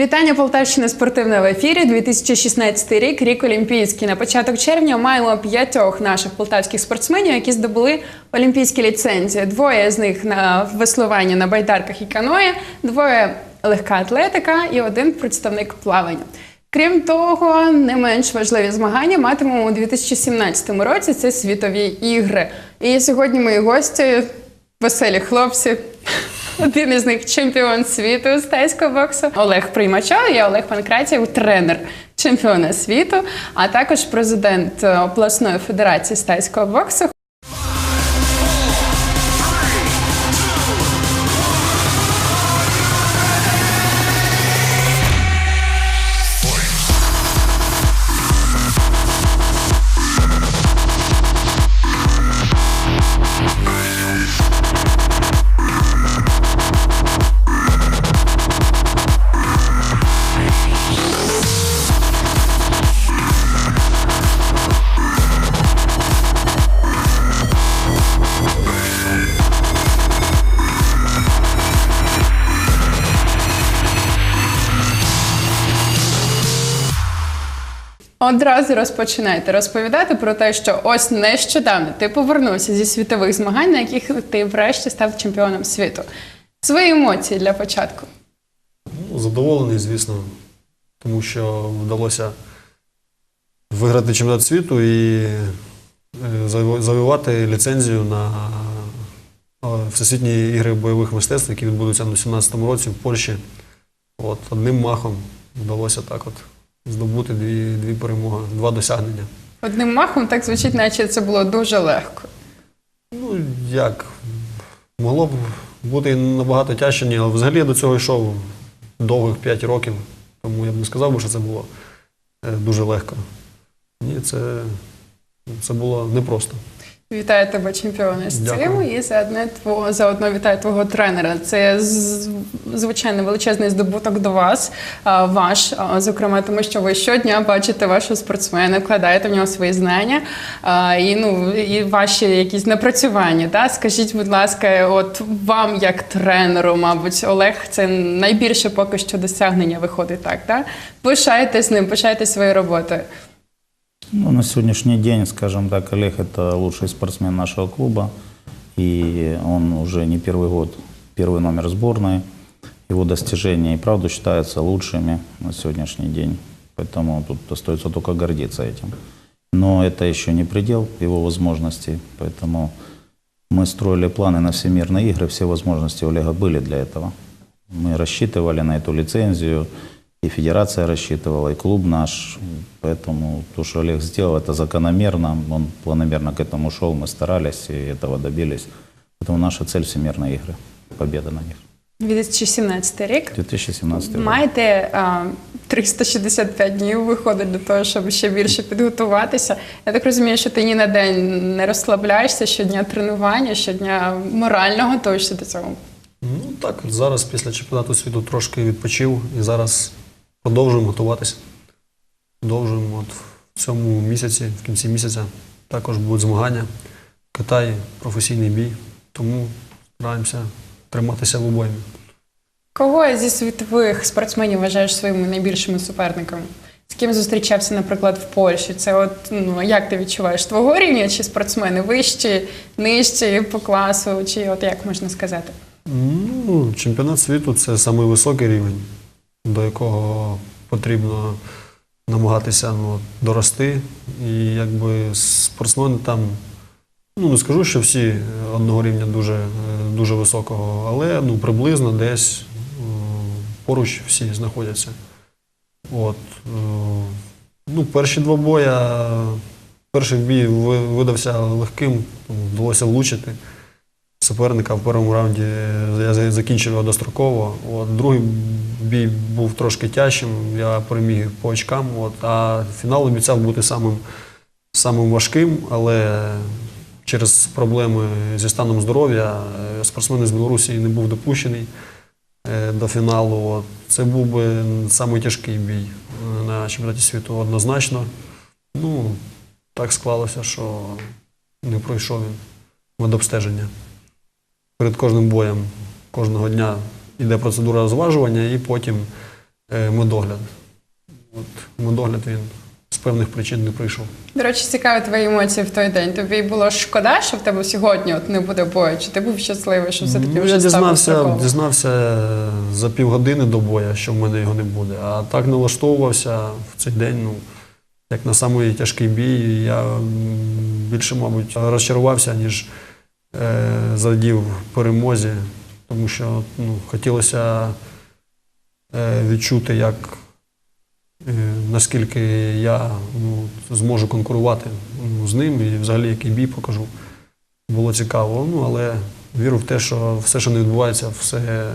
Вітання Полтавщина спортивна в ефірі. 2016 рік, рік Олімпійський. На початок червня маємо п'ятьох наших полтавських спортсменів, які здобули олімпійські ліцензії. Двоє з них на веслуванні на байдарках і каної, двоє легка атлетика і один представник плавання. Крім того, не менш важливі змагання матимемо у 2017 році. Це світові ігри. І сьогодні мої гості веселі хлопці. Один із них чемпіон світу з тайського боксу Олег Приймача, я Олег Панкратів, тренер чемпіона світу, а також президент е, обласної федерації з тайського боксу. Одразу розпочинайте розповідати про те, що ось нещодавно ти повернувся зі світових змагань, на яких ти врешті став чемпіоном світу. Свої емоції для початку. Ну, Задоволений, звісно, тому що вдалося виграти чемпіонат світу і е, завоювати ліцензію на е, Всесвітні ігри бойових мистецтв, які відбудуться на 2017 році в Польщі. От, одним махом вдалося так от здобути дві, дві перемоги, два досягнення. Одним махом так звучить, наче це було дуже легко. Ну, як? Могло б бути набагато тяжче, ні, але взагалі я до цього йшов довгих 5 років, тому я б не сказав що це було е, дуже легко. Ні, це, це було непросто. Вітаю тебе, чемпіоне, з цим і заодно твого заодно вітаю твого тренера. Це звичайно величезний здобуток до вас, ваш, зокрема, тому що ви щодня бачите вашого спортсмена, вкладаєте в нього свої знання і ну і ваші якісь напрацювання. Да? Скажіть, будь ласка, от вам як тренеру, мабуть, Олег, це найбільше поки що досягнення виходить так. Да? Пишайтесь ним, пишайтесь своєю роботою. Ну, на сегодняшний день, скажем так, Олег – это лучший спортсмен нашего клуба. И он уже не первый год первый номер сборной. Его достижения и правда считаются лучшими на сегодняшний день. Поэтому тут остается только гордиться этим. Но это еще не предел его возможностей. Поэтому мы строили планы на всемирные игры. Все возможности у Олега были для этого. Мы рассчитывали на эту лицензию. И федерация рассчитывала, и клуб наш. Поэтому то, что Олег сделал, это закономерно. Он планомерно к этому шел, мы старались и этого добились. Поэтому наша цель – всемирные игры. Победа на них. 2017 рік. 2017 год. Маєте а, 365 днів виходить до того, щоб ще більше підготуватися. Я так розумію, що ти ні на день не розслабляєшся щодня тренування, щодня морально готуєшся до цього. Ну так, зараз після чемпіонату світу трошки відпочив і зараз продовжуємо готуватися. Продовжуємо от в цьому місяці, в кінці місяця також будуть змагання. Китай, професійний бій, тому стараємося триматися в обоймі. Кого зі світових спортсменів вважаєш своїми найбільшими суперниками? З ким зустрічався, наприклад, в Польщі? Це от ну як ти відчуваєш твого рівня чи спортсмени вищі, нижчі по класу, чи от як можна сказати? Ну, чемпіонат світу це самий високий рівень, до якого потрібно намагатися ну, дорости. І якби спортсмени там, ну не скажу, що всі одного рівня дуже, дуже високого, але ну, приблизно десь е, поруч всі знаходяться. От, е, ну, перші два боя, перший бій видався легким, вдалося влучити суперника в першому раунді я закінчив його достроково. От, другий бій був трошки тяжчим, я переміг по очкам. От, а фінал обіцяв бути самим, самим важким, але через проблеми зі станом здоров'я е, спортсмен з Білорусі не був допущений е, до фіналу. От, це був би найтяжкий бій е, на чемпіонаті світу однозначно. Ну, так склалося, що не пройшов він медобстеження перед кожним боєм кожного дня йде процедура зважування, і потім е, медогляд. От, медогляд він з певних причин не прийшов. До речі, цікаві твої емоції в той день. Тобі було шкода, що в тебе сьогодні от не буде бою? Чи ти був щасливий, що все-таки Ну, вже я дізнався, дізнався е, за півгодини до боя, що в мене його не буде. А так налаштовувався в цей день, ну, як на самий тяжкий бій. Я більше, мабуть, розчарувався, ніж задів перемозі, тому що ну, хотілося е, відчути, як, е, наскільки я ну, зможу конкурувати ну, з ним і взагалі який бій покажу. Було цікаво, ну але вірю в те, що все, що не відбувається, все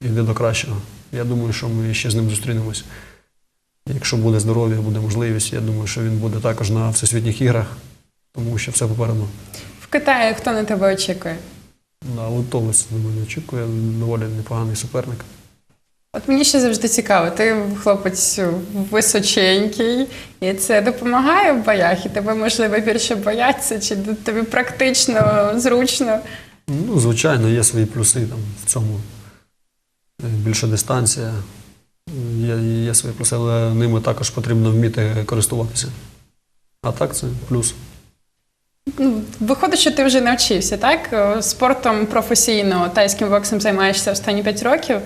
йде до кращого. Я думаю, що ми ще з ним зустрінемось. Якщо буде здоров'я, буде можливість, я думаю, що він буде також на всесвітніх іграх, тому що все попереду. Китаї хто на тебе очікує? На литовець на мене очікує доволі непоганий суперник. От мені ще завжди цікаво, ти хлопець височенький, і це допомагає в боях, і тебе, можливо, більше бояться, чи тобі практично зручно. Ну, звичайно, є свої плюси там в цьому. Е, Більша дистанція, є, є свої плюси, але ними також потрібно вміти користуватися. А так це плюс. Ну, виходить, що ти вже навчився, так? Е, Спортом професійно тайським боксом займаєшся останні 5 років.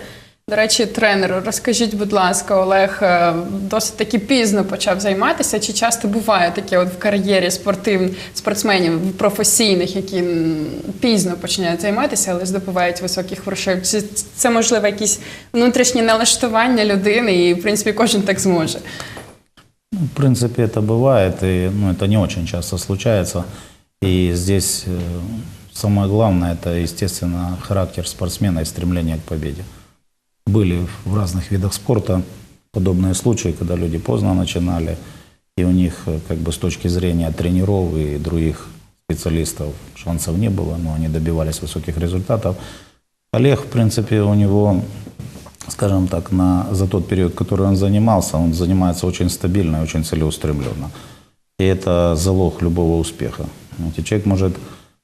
До речі, тренеру, розкажіть, будь ласка, Олег е, досить таки пізно почав займатися. Чи часто буває таке от в кар'єрі спортив, спортсменів професійних, які м, пізно починають займатися, але здобувають високих грошей? Чи це можливо якісь внутрішні налаштування людини, і в принципі кожен так зможе? Ну, в принципе, это бывает, и ну, это не очень часто случается. И здесь э, самое главное, это, естественно, характер спортсмена и стремление к победе. Были в разных видах спорта подобные случаи, когда люди поздно начинали, и у них, э, как бы с точки зрения тренеров и других специалистов, шансов не было, но они добивались высоких результатов. Олег, в принципе, у него скажем так, на, за тот период, который он занимался, он занимается очень стабильно и очень целеустремленно. И это залог любого успеха. Знаете, человек может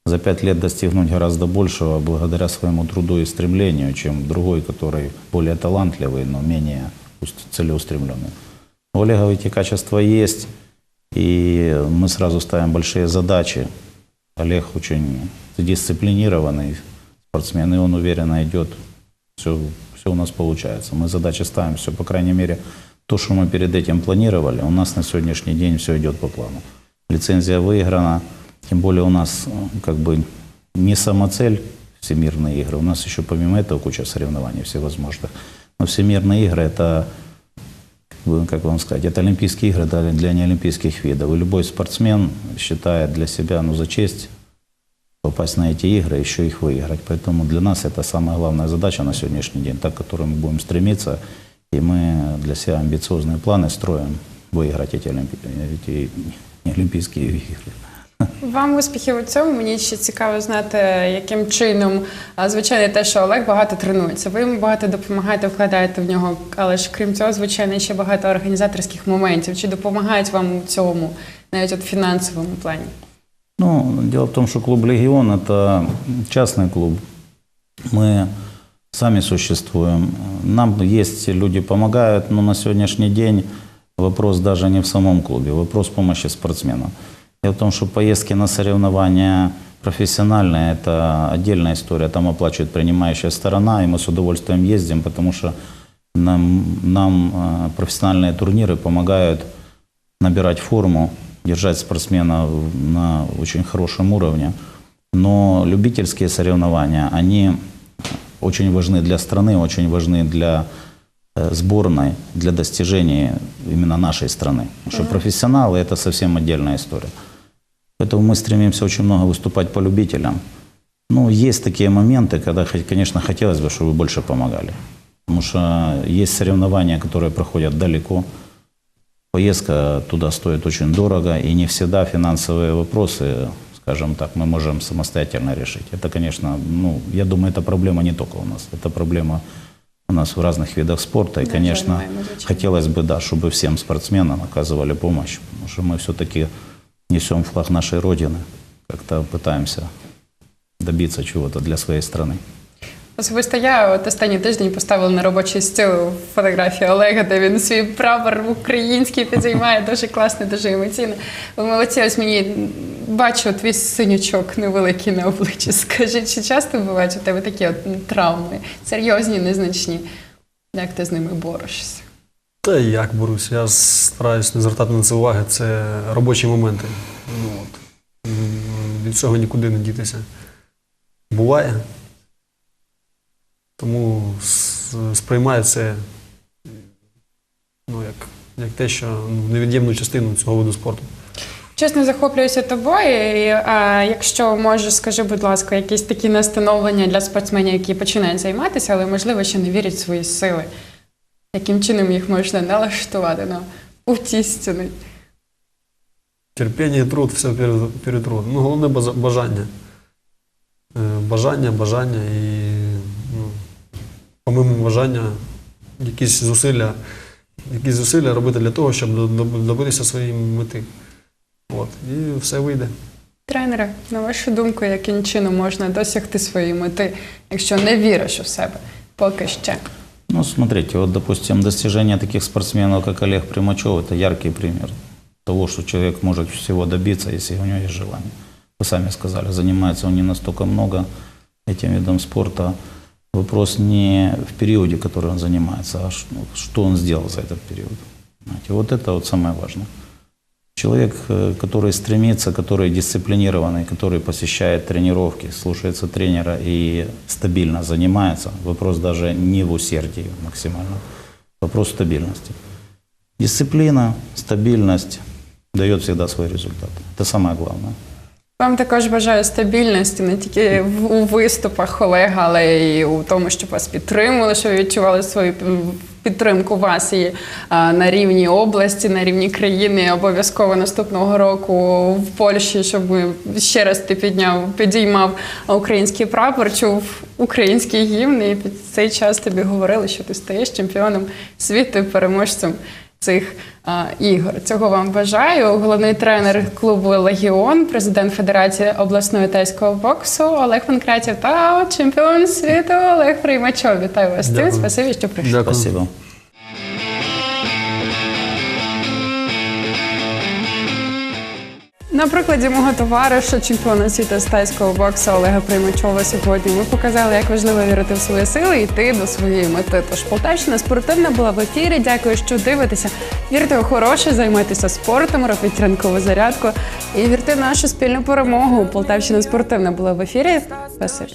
за пять лет достигнуть гораздо большего благодаря своему труду и стремлению, чем другой, который более талантливый, но менее уст- целеустремленный. У Олега эти качества есть, и мы сразу ставим большие задачи. Олег очень дисциплинированный спортсмен, и он уверенно идет все, все у нас получается. Мы задачи ставим, все, по крайней мере, то, что мы перед этим планировали, у нас на сегодняшний день все идет по плану. Лицензия выиграна, тем более у нас э, как бы не самоцель всемирные игры, у нас еще помимо этого куча соревнований всевозможных. Но всемирные игры это как вам сказать, это Олимпийские игры для, неолимпийских видов. И любой спортсмен считает для себя, ну, за честь попасть на эти игры, еще их выиграть. Поэтому для нас это самая главная задача на сегодняшний день, та, к которой мы будем стремиться. И мы для себя амбициозные планы строим выиграть эти, олимпи... эти неолимпийские игры. Вам успіхів у цьому. Мені ще цікаво знати, яким чином, а, звичайно, те, що Олег багато тренується. Ви йому багато допомагаєте, вкладаєте в нього. Але ж крім цього, звичайно, ще багато організаторських моментів. Чи допомагають вам у цьому, навіть от в фінансовому плані? Ну, дело в том, что клуб «Легион» – это частный клуб. Мы сами существуем. Нам есть люди помогают, но на сегодняшний день вопрос даже не в самом клубе, вопрос помощи спортсменам. Дело в том, что поездки на соревнования профессиональные – это отдельная история. Там оплачивает принимающая сторона, и мы с удовольствием ездим, потому что нам, нам э, профессиональные турниры помогают набирать форму, держать спортсмена на очень хорошем уровне. Но любительские соревнования, они очень важны для страны, очень важны для э, сборной, для достижений именно нашей страны. Потому что профессионалы – это совсем отдельная история. Поэтому мы стремимся очень много выступать по любителям. Ну, есть такие моменты, когда, конечно, хотелось бы, чтобы вы больше помогали. Потому что есть соревнования, которые проходят далеко. Поездка туда стоит очень дорого, и не всегда финансовые вопросы, скажем так, мы можем самостоятельно решить. Это, конечно, ну, я думаю, эта проблема не только у нас. Это проблема у нас в разных видах спорта. И, Да, конечно, изучаем. хотелось бы, да, чтобы всем спортсменам оказывали помощь. Потому что мы все-таки несем флаг нашей Родины. Как-то пытаемся добиться чего-то для своей страны. Особисто я от останній тиждень поставила на робочий стіл фотографію Олега, де він свій прапор український підіймає. Дуже класно, дуже емоційно. Ви молодці, ось мені бачу твій синячок невеликий на обличчі. Скажи, чи часто бувають у тебе такі от травми, серйозні, незначні? Як ти з ними борешся? Та як берусь, я стараюсь не звертати на це уваги, це робочі моменти. Ну, от. Від цього нікуди не дітися. Буває. Тому сприймаю це ну, як, як те, що ну, невід'ємну частину цього виду спорту. Чесно захоплююся тобою. І, а, якщо можеш, скажи, будь ласка, якісь такі настановлення для спортсменів, які починають займатися, але можливо ще не вірять в свої сили. Яким чином їх можна налаштувати на путь істини? Терпіння і труд, все труд. Ну, головне бажання. Е, Бажання, бажання і ну, помимо бажання, якісь зусилля, якісь зусилля робити для того, щоб до- до- добитися своєї мети. От. І все вийде. Тренери, на вашу думку, яким чином можна досягти своєї мети, якщо не віриш у себе? Поки ще. Ну, смотрите, вот, допустим, достижение таких спортсменов, как Олег Примачев, это яркий пример того, что человек может всего добиться, если у него есть желание. Вы сами сказали, занимается он не настолько много этим видом спорта. Вопрос не в периоде, который он занимается, а ну, что он сделал за этот период. Понимаете, Вот это вот самое важное. Человек, э, который стремится, который дисциплинированный, который посещает тренировки, слушается тренера и стабильно занимается, вопрос даже не в усердии максимально, вопрос стабильности. Дисциплина, стабильность дает всегда свой результат. Это самое главное. Вам також бажаю стабільності не тільки в- у виступах Олега, але й у тому, щоб вас підтримували, щоб ви відчували свою пі- підтримку вас і а, на рівні області, на рівні країни. Обов'язково наступного року в Польщі, щоб ще раз ти підняв, підіймав український прапор, чув український гімн, і під цей час тобі говорили, що ти стаєш чемпіоном світу переможцем цих а, ігор. Цього вам бажаю. Головний тренер клубу Легіон, президент Федерації обласної тайського боксу Олег Панкратів та чемпіон світу Олег Приймачов. Вітаю вас Дякую. Тим Спасибі, що прийшли. Дякую. Спасибо. На прикладі мого товариша, чемпіона світу з тайського боксу Олега Приймачова сьогодні ми показали, як важливо вірити в свої сили і йти до своєї мети. Тож Полтавщина спортивна була в ефірі. Дякую, що дивитеся. Вірте у хороше, займайтеся спортом, робіть ранкову зарядку і вірте в нашу спільну перемогу. Полтавщина спортивна була в ефірі. Спасибі.